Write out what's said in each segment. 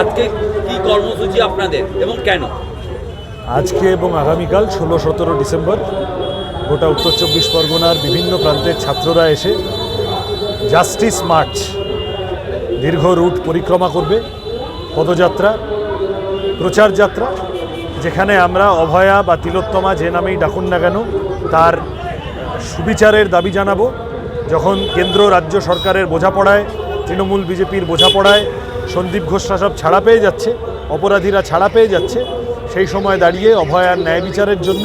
আজকে কি কর্মসূচি আপনাদের এবং কেন? আজকে এবং আগামীকাল ষোলো, সতেরো ডিসেম্বর গোটা উত্তর চব্বিশ পরগনার বিভিন্ন প্রান্তের ছাত্ররা এসে জাস্টিস মার্চ দীর্ঘ রুট পরিক্রমা করবে, পদযাত্রা, প্রচার যাত্রা, যেখানে আমরা অভয়া বা তিলোত্তমা যে নামেই ডাকুন না কেন, তার সুবিচারের দাবি জানাব। যখন কেন্দ্র, রাজ্য সরকারের বোঝাপড়ায় তৃণমূল বিজেপির বোঝাপড়ায় সন্দীপ ঘোষরা সব ছাড়া পেয়ে যাচ্ছে, অপরাধীরা ছাড়া পেয়ে যাচ্ছে। সেই সময় দাঁড়িয়ে অভয়ার ন্যায় বিচারের জন্য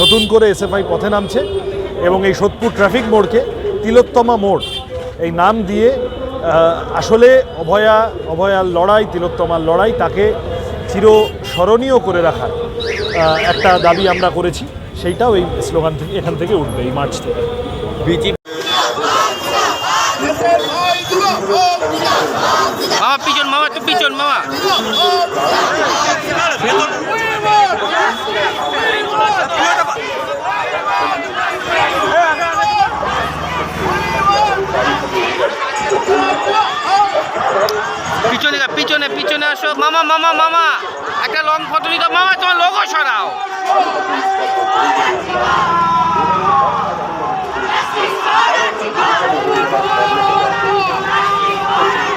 নতুন করে এসএফআই পথে নামছে এবং এই সোদপুর ট্রাফিক মোড়কে তিলোত্তমা মোড়, এই নাম দিয়ে আসলে অভয়া, অভয়ার লড়াই, তিলোত্তমার লড়াই তাকে চির স্মরণীয় করে রাখার একটা দাবি আমরা করেছি। সেইটাও এই স্লোগান থেকে, এখান থেকে উঠবে, এই মার্চ থেকে। বিজেপি মামা মামা। পিছনে পিছনে পিছনে আসো। মামা মামা মামা। একটা লং ফটো নিতে মামা, তোমার লোগো সরাও। বাংলার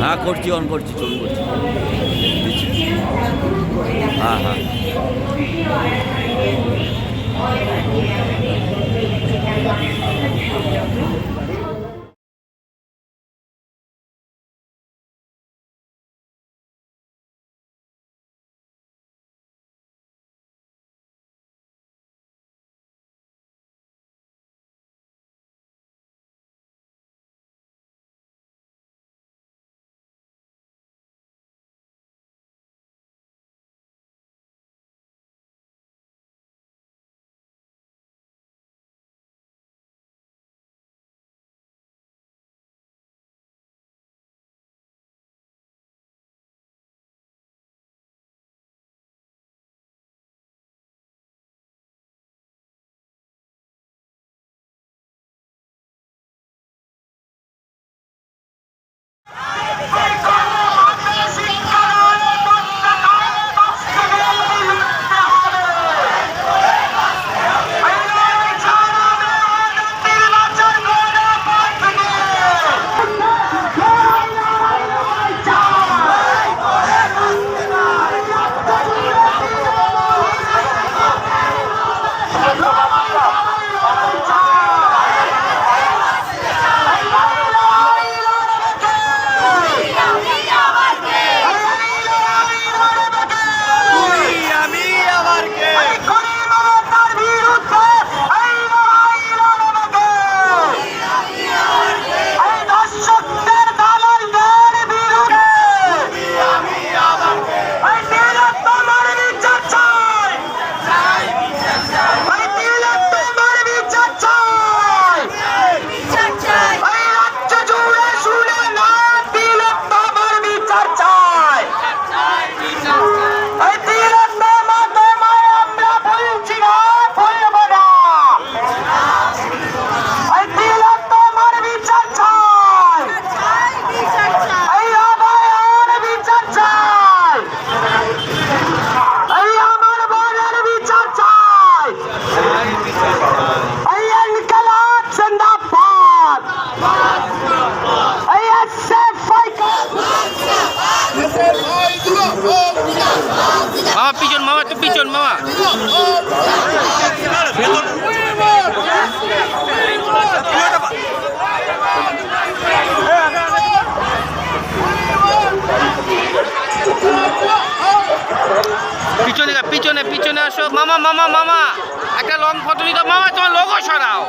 হ্যাঁ করছি অন করছি চলুন করছি। হ্যাঁ হ্যাঁ। পিছনে পিছনে আসো। মামা মামা মামা একটা লং ফটো নিতে মামা তোমার লোগো সরাও।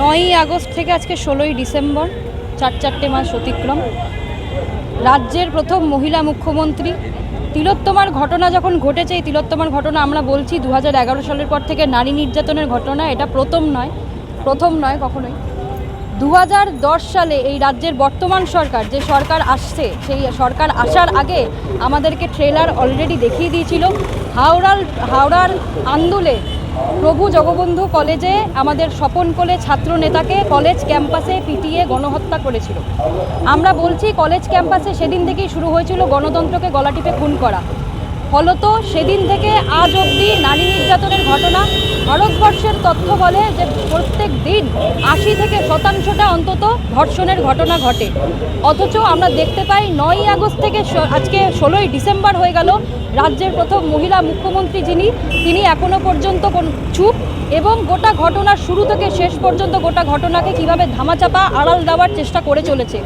নয়ই আগস্ট থেকে আজকে ষোলোই ডিসেম্বর, চার চারটে মাস অতিক্রম। রাজ্যের প্রথম মহিলা মুখ্যমন্ত্রী। তিলোত্তমার ঘটনা যখন ঘটেছে, এই তিলোত্তমার ঘটনা আমরা বলছি দু হাজার এগারো সালের পর থেকে নারী নির্যাতনের ঘটনা, এটা প্রথম নয় প্রথম নয় কখনোই। দু হাজার দশ সালে এই রাজ্যের বর্তমান সরকার, যে সরকার আসছে, সেই সরকার আসার আগে আমাদেরকে ট্রেলার অলরেডি দেখিয়ে দিয়েছিল। হাওড়ার হাওড়ার আন্দোলে প্রভু জগবন্ধু কলেজে আমাদের স্বপন কোলে ছাত্র নেতাকে কলেজ ক্যাম্পাসে পিটিয়ে গণহত্যা করেছিল। আমরা বলছি কলেজ ক্যাম্পাসে সেদিন থেকেই শুরু হয়েছিল গণতন্ত্রকে গলা টিপে খুন করা। ফলত সেদিন থেকে আজ অবধি নারী নির্যাতনের ঘটনা। ভারতবর্ষের তথ্য বলে যে প্রত্যেক দিন আশি থেকে শতাংশটা অন্তত ধর্ষণের ঘটনা ঘটে। অথচ আমরা দেখতে পাই নয়ই আগস্ট থেকে আজকে ষোলোই ডিসেম্বর হয়ে গেল। রাজ্যের প্রথম মহিলা মুখ্যমন্ত্রী যিনি, তিনি এখনও পর্যন্ত কোন চুপ এবং গোটা ঘটনার শুরু থেকে শেষ পর্যন্ত গোটা ঘটনাকে কীভাবে ধামাচাপা আড়াল দেওয়ার চেষ্টা করে চলেছে।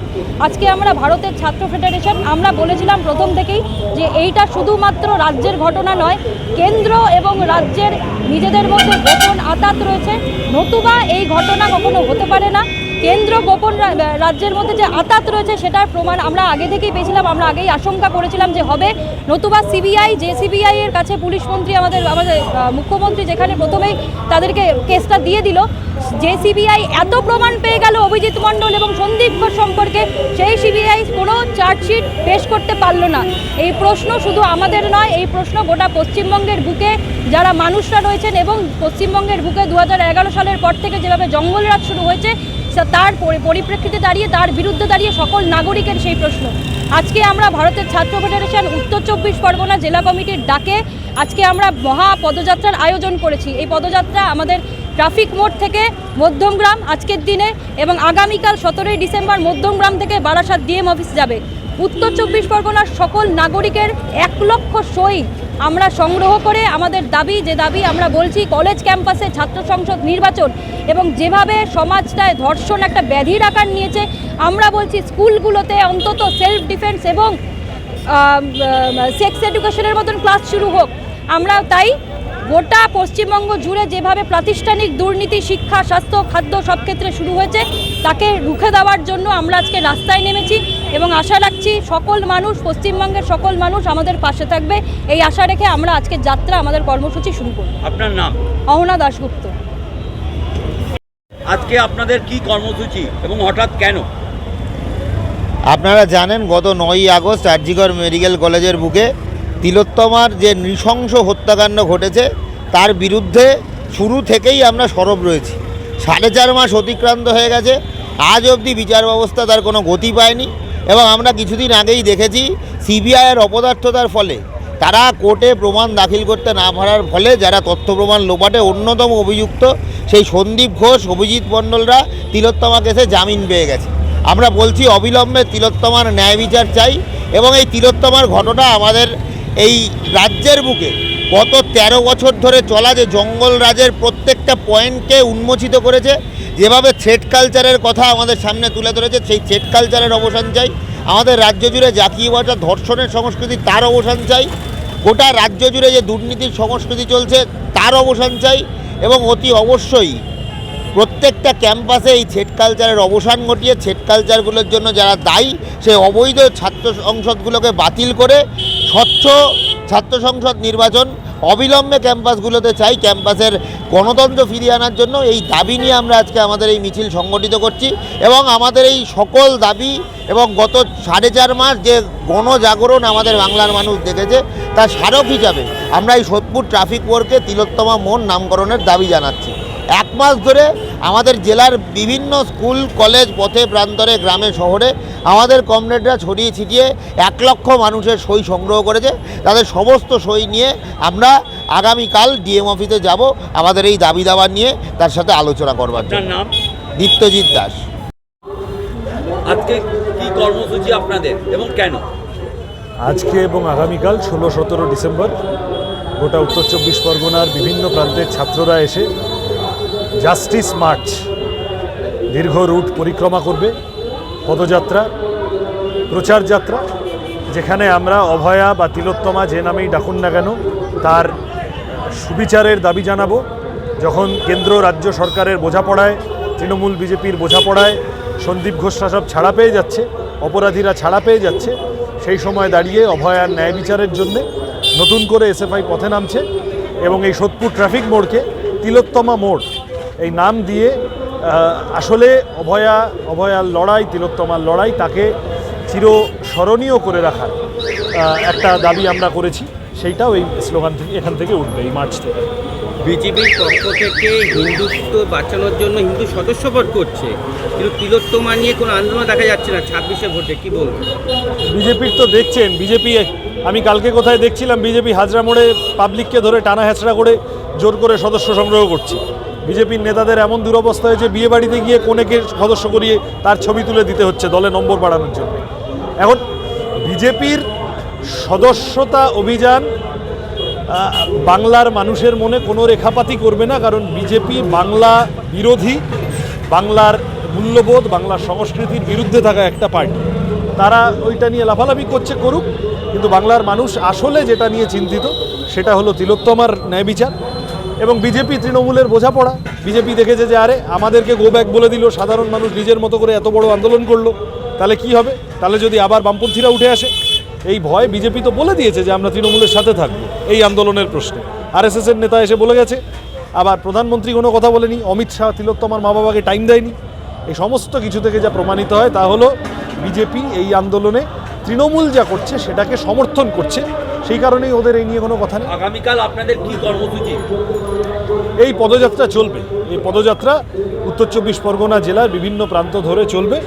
আজকে আমরা ভারতের ছাত্র ফেডারেশন, আমরা বলেছিলাম প্রথম থেকেই যে এইটা শুধুমাত্র রাজ্যের ঘটনা নয়, কেন্দ্র এবং রাজ্যের নিজেদের মধ্যে গোপন আতাত রয়েছে। নতুবা এই ঘটনা কখনো হতে পারে না। কেন্দ্র গোপন রাজ্যের মধ্যে যে আতাত রয়েছে সেটার প্রমাণ আমরা আগে থেকেই পেয়েছিলাম, আমরা আগেই আশঙ্কা করেছিলাম যে হবে। নতুবা সিবিআই যে সিবিআই এর কাছে পুলিশ মন্ত্রী আমাদের আমাদের মুখ্যমন্ত্রী যেখানে প্রথমেই তাদেরকে কেসটা দিয়ে দিল যে সিবিআই এত প্রমাণ পেয়ে গেল অভিজিৎ মণ্ডল এবং সন্দীপ ঘোষ সম্পর্কে, সেই সিবিআই কোনো চার্জশিট পেশ করতে পারল না। এই প্রশ্ন শুধু আমাদের নয়, এই প্রশ্ন গোটা পশ্চিমবঙ্গের বুকে যারা মানুষরা রয়েছেন এবং পশ্চিমবঙ্গের বুকে দু হাজার এগারো সালের পর থেকে যেভাবে জঙ্গলরাজ শুরু হয়েছে তার পরি- পরিপ্রেক্ষিতে দাঁড়িয়ে তার বিরুদ্ধে দাঁড়িয়ে সকল নাগরিকের সেই প্রশ্ন। আজকে আমরা ভারতের ছাত্র ফেডারেশন উত্তর চব্বিশ পরগনা জেলা কমিটির ডাকে আজকে আমরা মহা পদযাত্রার আয়োজন করেছি। এই পদযাত্রা আমাদের ট্রাফিক মোড় থেকে মধ্যমগ্রাম আজকের দিনে এবং আগামীকাল সতেরোই ডিসেম্বর মধ্যমগ্রাম থেকে বারাসাত ডিএম অফিস যাবে। উত্তর চব্বিশ পরগনার সকল নাগরিকের এক লক্ষ সই আমরা সংগ্রহ করে আমাদের দাবি, যে দাবি আমরা বলছি কলেজ ক্যাম্পাসে ছাত্র সংসদ নির্বাচন এবং যেভাবে সমাজটায় ধর্ষণ একটা ব্যাধির আকার নিয়েছে, আমরা বলছি স্কুলগুলোতে অন্তত সেলফ ডিফেন্স এবং সেক্স এডুকেশনের মতন ক্লাস শুরু হোক। আমরা তাই গোটা পশ্চিমবঙ্গ জুড়ে যেভাবে প্রাতিষ্ঠানিক দুর্নীতি শিক্ষা স্বাস্থ্য খাদ্য সব ক্ষেত্রে শুরু হয়েছে তাকে রুখে দেওয়ার জন্য আমরা আজকে রাস্তায় নেমেছি এবং আশা রাখছি সকল মানুষ পশ্চিমবঙ্গের সকল মানুষ আমাদের পাশে থাকবে। এই আশা রেখে আমরা আজকে যাত্রা আমাদের কর্মসূচি শুরু করব। আপনার নাম? অহনা দাশগুপ্ত। আজকে আপনাদের কি কর্মসূচি এবং হঠাৎ কেন? আপনারা জানেন গত নয়ই আগস্ট আরজিগড় মেডিকেল কলেজের বুকে তিলোত্তমার যে নৃশংস হত্যাকাণ্ড ঘটেছে, তার বিরুদ্ধে শুরু থেকেই আমরা সরব রয়েছি। সাড়ে চার মাস অতিক্রান্ত হয়ে গেছে, আজ অবধি বিচার ব্যবস্থা তার কোনো গতি পায়নি এবং আমরা কিছুদিন আগেই দেখেছি সিবিআইয়ের অপদার্থতার ফলে তারা কোর্টে প্রমাণ দাখিল করতে না পারার ফলে যারা তথ্য প্রমাণ লোপাটে অন্যতম অভিযুক্ত, সেই সন্দীপ ঘোষ, অভিজিৎ মণ্ডলরা তিলোত্তমা কেসে জামিন পেয়ে গেছে। আমরা বলছি, অবিলম্বে তিলোত্তমার ন্যায় বিচার চাই এবং এই তিলোত্তমার ঘটনা আমাদের এই রাজ্যের বুকে গত ১৩ বছর ধরে চলা যে জঙ্গল রাজের প্রত্যেকটা পয়েন্টকে উন্মোচিত করেছে, যেভাবে থ্রেড কালচারের কথা আমাদের সামনে তুলে ধরেছে, সেই থ্রেড কালচারের অবসান চাই। আমাদের রাজ্য জুড়ে জাকিয়ে বাটা ধর্ষণের সংস্কৃতি তার অবসান চাই। গোটা রাজ্য জুড়ে যে দুর্নীতির সংস্কৃতি চলছে তার অবসান চাই এবং অতি অবশ্যই প্রত্যেকটা ক্যাম্পাসে এই ছেট কালচারের অবসান ঘটিয়ে ছেট কালচারগুলোর জন্য যারা দায়ী, সেই অবৈধ ছাত্র সংসদগুলোকে বাতিল করে স্বচ্ছ ছাত্র সংসদ নির্বাচন অবিলম্বে ক্যাম্পাসগুলোতে চাই। ক্যাম্পাসের গণতন্ত্র ফিরিয়ে আনার জন্য এই দাবি নিয়ে আমরা আজকে আমাদের এই মিছিল সংগঠিত করছি এবং আমাদের এই সকল দাবি এবং গত সাড়ে চার মাস যে গণজাগরণ আমাদের বাংলার মানুষ দেখেছে, তার স্মারক হিসাবে আমরা এই সোদপুর ট্রাফিক ওয়ার্কে তিলোত্তমা মোড় নামকরণের দাবি জানাচ্ছি। এক মাস ধরে আমাদের জেলার বিভিন্ন স্কুল কলেজ পথে প্রান্তরে গ্রামে শহরে আমাদের কমরেডরা ছড়িয়ে ছিটিয়ে এক লক্ষ মানুষের সই সংগ্রহ করেছে। তাদের সমস্ত সই নিয়ে আমরা আগামীকাল ডিএম অফিসে যাব আমাদের এই দাবি দাবা নিয়ে তার সাথে আলোচনা করবার জন্য। নাম? দীপ্তজিৎ দাস। আজকে কি কর্মসূচি আপনাদের এবং কেন? আজকে এবং আগামীকাল ষোলো সতেরো ডিসেম্বর গোটা উত্তর চব্বিশ পরগনার বিভিন্ন প্রান্তের ছাত্ররা এসে জাস্টিস মার্চ দীর্ঘ রুট পরিক্রমা করবে, পদযাত্রা, প্রচার যাত্রা, যেখানে আমরা অভয়া বা তিলোত্তমা যে নামেই ডাকুন না কেন, তার সুবিচারের দাবি জানাব। যখন কেন্দ্র রাজ্য সরকারের বোঝাপড়ায়, তৃণমূল বিজেপির বোঝাপড়ায় সন্দীপ ঘোষরা সব ছাড়া পেয়ে যাচ্ছে, অপরাধীরা ছাড়া পেয়ে যাচ্ছে, সেই সময় দাঁড়িয়ে অভয়ার ন্যায় বিচারের জন্য নতুন করে এসএফআই পথে নামছে এবং এই সোদপুর ট্রাফিক মোড়কে তিলোত্তমা মোড় এই নাম দিয়ে আসলে অভয়া অভয়ার লড়াই তিলোত্তমার লড়াই তাকে চির স্মরণীয় করে রাখার একটা দাবি আমরা করেছি। সেইটাও এই স্লোগান থেকে এখান থেকে উঠবে এই মার্চ থেকে। বিজেপির পক্ষ থেকে হিন্দুত্ব বাঁচানোর জন্য হিন্দু সদস্য ভোট করছে কিন্তু তিলোত্তমা নিয়ে কোনো আন্দোলন দেখা যাচ্ছে না ছাব্বিশে ভোটে কি বলব? বিজেপির তো দেখছেন বিজেপি আমি কালকে কোথায় দেখছিলাম বিজেপি হাজরা মোড়ে পাবলিককে ধরে টানা হেঁচড়া করে জোর করে সদস্য সংগ্রহ করছে। বিজেপির নেতাদের এমন দুরবস্থা হয়েছে বিয়ে বাড়িতে গিয়ে কোনেকে সদস্য করিয়ে তার ছবি তুলে দিতে হচ্ছে দলে নম্বর বাড়ানোর জন্য। এখন বিজেপির সদস্যতা অভিযান বাংলার মানুষের মনে কোনো রেখাপাতি করবে না, কারণ বিজেপি বাংলা বিরোধী, বাংলার মূল্যবোধ, বাংলার সংস্কৃতির বিরুদ্ধে থাকা একটা পার্টি। তারা ওইটা নিয়ে লাফালাফি করছে, করুক, কিন্তু বাংলার মানুষ আসলে যেটা নিয়ে চিন্তিত, সেটা হলো তিলোত্তমার ন্যায় বিচার। এবং বিজেপি তৃণমূলের বোঝাপড়া। বিজেপি দেখেছে যে, আরে, আমাদেরকে গো ব্যাক বলে দিল, সাধারণ মানুষ নিজের মতো করে এত বড় আন্দোলন করল। তাহলে কি হবে? তাহলে যদি আবার বামপন্থীরা উঠে আসে? এই ভয় বিজেপি তো বলে দিয়েছে যে, আমরা তৃণমূলের সাথে থাকব, এই আন্দোলনের প্রশ্নে। এর নেতা এসে বলে গেছে, আবার প্রধানমন্ত্রী কোনো কথা বলেনি, অমিত শাহ তিলোত্তমার মা বাবাকে টাইম দেয়নি। এই সমস্ত কিছু থেকে যা প্রমাণিত হয় তা হলো, বিজেপি এই আন্দোলনে তৃণমূল যা করছে, সেটাকে সমর্থন করছে। সেই কারণেই ওদের এই নিয়ে কোনো কথা নেই। আগামীকাল আপনাদের কি কর্মসূচি? এই পদযাত্রা চলবে। এই পদযাত্রা উত্তর চব্বিশ পরগনা জেলার বিভিন্ন প্রান্ত ধরে চলবে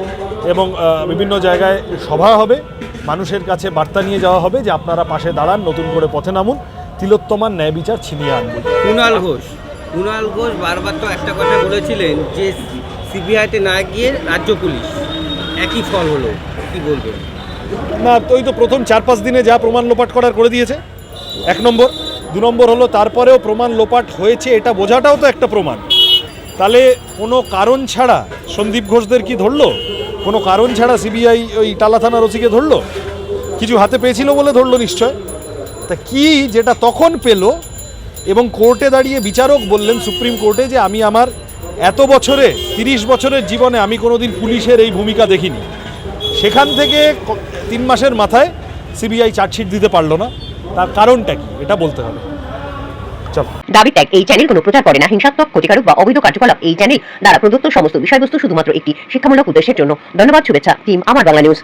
এবং বিভিন্ন জায়গায় সভা হবে। মানুষের কাছে বার্তা নিয়ে যাওয়া হবে যে আপনারা পাশে দাঁড়ান নতুন করে পথে নামুন। তিলোত্তমার ন্যায় বিচার ছিনিয়ে আনবে। কুণাল ঘোষ। কুণাল ঘোষ বারবার তো একটা কথা বলেছিলেন যে সিবিআইতে না গিয়ে রাজ্য পুলিশ। একই ফল হলো। কি বলবেন? না, ওই তো প্রথম চার পাঁচ দিনে যা প্রমাণ লোপাট করার করে দিয়েছে। এক নম্বর। দু নম্বর হলো, তারপরেও প্রমাণ লোপাট হয়েছে, এটা বোঝাটাও তো একটা প্রমাণ। তাহলে কোনো কারণ ছাড়া সন্দীপ ঘোষদের কি ধরলো? কোনো কারণ ছাড়া সিবিআই ওই টালা থানার ওসিকে ধরলো? কিছু হাতে পেয়েছিল বলে ধরলো নিশ্চয়? তা কি যেটা তখন পেল? এবং কোর্টে দাঁড়িয়ে বিচারক বললেন সুপ্রিম কোর্টে যে আমি আমার এত বছরে, তিরিশ বছরের জীবনে আমি কোনোদিন পুলিশের এই ভূমিকা দেখিনি। সেখান থেকে তিন মাসের মাথায় সিবিআই চার্জশিট দিতে পারল না। তার কারণটা কি? এটা বলতে হবে। দাবি ত্যাগ, এই চ্যানেল কোনো প্রচার করে না। হিংসাত্মক, ক্ষতিকারক বা অবৈধ কার্যকলাপ, এই চ্যানেল দ্বারা প্রদত্ত সমস্ত বিষয়বস্তু শুধুমাত্র একটি শিক্ষামূলক উদ্দেশ্যের জন্য। ধন্যবাদ, শুভেচ্ছা টিম আমার বাংলা নিউজ